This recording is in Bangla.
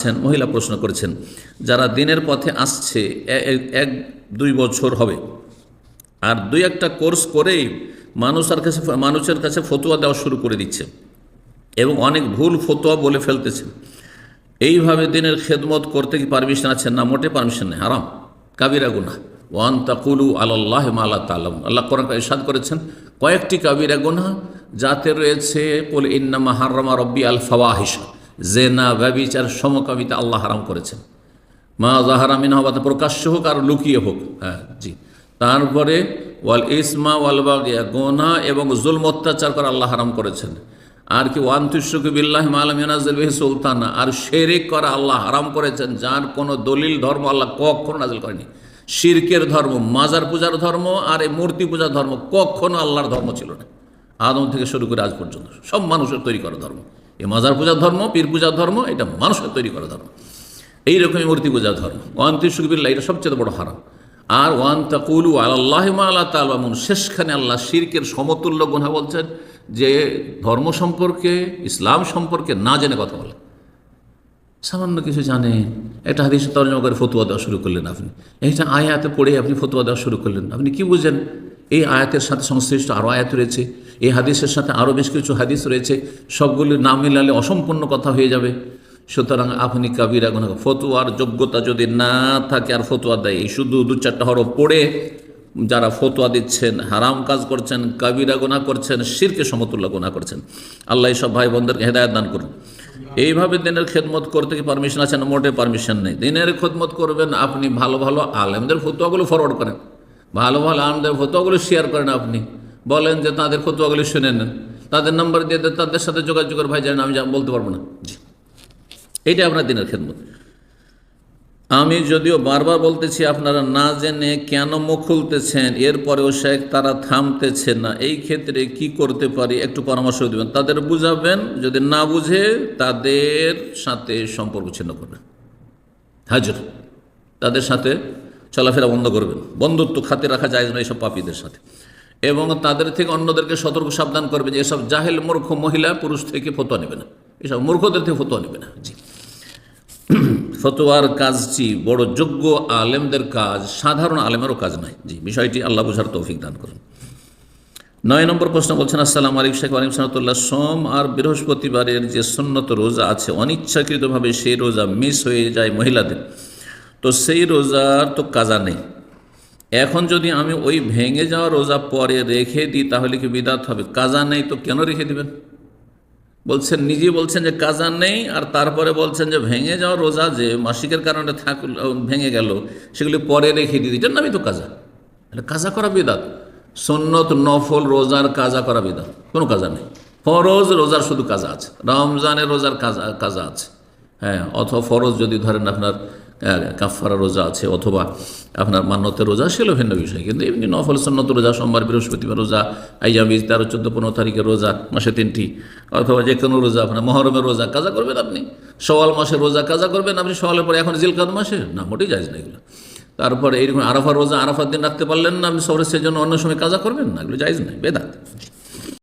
আছেন, মহিলা প্রশ্ন করেছেন, যারা দিনের পথে আসছে এক, দুই বছর হবে। আর দুই একটা কোর্স করেই মানুষের কাছে মানুষের কাছে ফতুয়া দেওয়া শুরু করে দিচ্ছে এবং অনেক ভুল ফতোয়া বলে ফেলতেছে। এইভাবে দিনের খেদমত করতে কি পারমিশন আছে? না, মোটে পারমিশন নেই আরাম কাবিরা গুনা ওয়ান তাকুলু আল্লাহ মালা তালাম আল্লাহ কোরআন ইরশাদ করেছেন, কয়েকটি কাবিরা গুনা যাতে রয়েছে বলে ইন্না হারমা রব্বি আল ফাওয়াহিসা জেনা, ব্যবিচার, সমকামিতা আল্লাহ হারাম করেছেন। মা জাহারা মিন হবাত প্রকাশ্য হোক আর লুকিয়ে হোক হ্যাঁ জি। তারপরে ওয়াল ইসমা ওয়াল বাগিয়া, গোনা এবং জুলম, অত্যাচার করা আল্লাহ হারাম করেছেন। আর কি ওয়ান বিল্লাহ মালামিনাজিল সুলতানা, আর শেরিক করা আল্লাহ হারাম করেছেন, যার কোনো দলিল, ধর্ম আল্লাহ কখনো নাজিল করেনি। শিরকের ধর্ম, মাজার পূজার ধর্ম আর এই মূর্তি পূজার ধর্ম কখনো আল্লাহর ধর্ম ছিল না। আদম থেকে শুরু করে আজ পর্যন্ত, সব মানুষের তৈরি করা ধর্ম। এই মাজার পূজার ধর্ম, পীর পূজার ধর্ম, এটা মানুষের তৈরি করা ধর্ম। এইরকমই মূর্তি পূজার ধর্ম। ওয়ান তিসুকবিল্লা এটা সবচেয়ে বড় হারাম। আর ওয়ান তাকুলু আল্লাহ আল্লাহ তালমুন, শেষখানে আল্লাহ শিরকের সমতুল্য গুণা বলছেন যে ধর্ম সম্পর্কে, ইসলাম সম্পর্কে না জেনে কথা বলে। সামান্য কিছু জানে। একটা হাদিস তর্জমা করে ফতুয়া দেওয়া শুরু করলেন আপনি। এইটা আয়াতে পড়ে আপনি ফতুয়া দেওয়া শুরু করলেন। আপনি কি বুঝেন? এই আয়াতের সাথে সংশ্লিষ্ট আরও আয়াত রয়েছে, এই হাদিসের সাথে আরও বেশ কিছু হাদিস রয়েছে, সবগুলির নাম মিলালে অসম্পূর্ণ কথা হয়ে যাবে। সুতরাং আপনি কাবিরা গুণা ফতুয়ার যোগ্যতা যদি না থাকে, আর ফতুয়া দেয়, এই শুধু দু চারটা হরফ পড়ে যারা ফতোয়া দিচ্ছেন, হারাম কাজ করছেন, কাবিরা গোনা করছেন, শিরকে সমতুল্য গোনা করছেন, আল্লাহ সব ভাই বোনদেরকে হেদায়ত দান করুন। এইভাবে দিনের খেদমত করতে কি পারমিশন আছে না মোটে পারমিশন নেই? দিনের খেদমত করবেন আপনি ভালো ভালো আলেমদের ফতোয়াগুলো ফরওয়ার্ড করেন। ভালো ভালো আলেমদের ফতোয়াগুলো শেয়ার করেন আপনি। বলেন যে তাদের ফতোয়াগুলো শুনে নেন তাদের নাম্বার দিয়ে দেন তাদের সাথে যোগাযোগের ভাই জানেন আমি বলতে পারব না। জি। এইটা আপনার দিনের খেদমত। আমি যদিও বারবার বলতেছি, আপনারা না জেনে কেন মুখ খুলতেছেন, এরপরেও শেখ তারা থামতেছে না, এই ক্ষেত্রে কি করতে পারি একটু পরামর্শ দেবেন। তাদের বুঝাবেন, যদি না বুঝে, তাদের সাথে সম্পর্ক ছিন্ন করবেন। হাজির। তাদের সাথে চলাফেরা বন্ধ করবেন। বন্ধুত্ব খাতে রাখা যায় না এইসব পাপীদের সাথে। এবং তাদের থেকে অন্যদেরকে সতর্ক সাবধান করবে যে এসব জাহেল, মূর্খ মহিলা পুরুষ থেকে ফতোয়া নেবে না। এসব মূর্খদের থেকে ফতোয়া নেবে না। জি। ফতোয়ার কাজটি বড় যোগ্য আলেমদের কাজ, সাধারণ আলেমেরও কাজ নয়। জি, বিষয়টি আল্লাহ বুঝার তৌফিক দান করুন। নয় নম্বর প্রশ্ন বলছেন, আসসালাম আলিক শেখ আলিম সানতুল্লাহ সোম আর বৃহস্পতিবারের যে সন্ন্যত রোজা আছে, অনিচ্ছাকৃতভাবে সেই রোজা মিস হয়ে যায় মহিলাদের। তো সেই রোজার তো কাজা নেই। এখন যদি আমি ওই ভেঙে যাওয়া রোজা পরে রেখে দিই, তাহলে কি বিদাত হবে? কাজা নেই তো কেন রেখে দিবেন? বলছেন নিজে বলছেন যে কাজা নেই, আর তারপরে বলছেন যে ভেঙে যাওয়া রোজা যে মাসিকের কারণে থাক ভেঙে গেল, সেগুলি পরে রেখে দিই। এটার নামই তো কাজা। এটা কাজা করা বিদাত। সন্নত, নফল রোজার কাজা করা বিদাত। কোনো কাজা নেই। ফরজ রোজার শুধু কাজা আছে। রমজানের রোজার কাজা কাজা আছে। হ্যাঁ অথবা ফরজ যদি ধরেন আপনার কাফারা রোজা আছে অথবা আপনার মান্যতের রোজা, সেগুলো ভিন্ন বিষয়। কিন্তু এমনি নফল সন্নত রোজা, সোমবার বৃহস্পতিবার রোজা, আইয়ামিজ, তেরো, চোদ্দ, পনেরো তারিখের রোজা, মাসে তিনটি। অথবা যে কোনো রোজা, আপনার মহরমের রোজা, কাজা করবেন আপনি। সওয়াল মাসে রোজা, কাজা করবেন আপনি। সওয়ালের পরে এখন জিলকাদ মাসে? না, মোটেই যাইজ না এগুলো। তারপরে এইরকম আরাফার রোজা, আরাফার দিন রাখতে পারলেন না আপনি সবরের জন্য অন্য সময় কাজা করবেন না, এগুলো যাইজ নাই, বেদাত।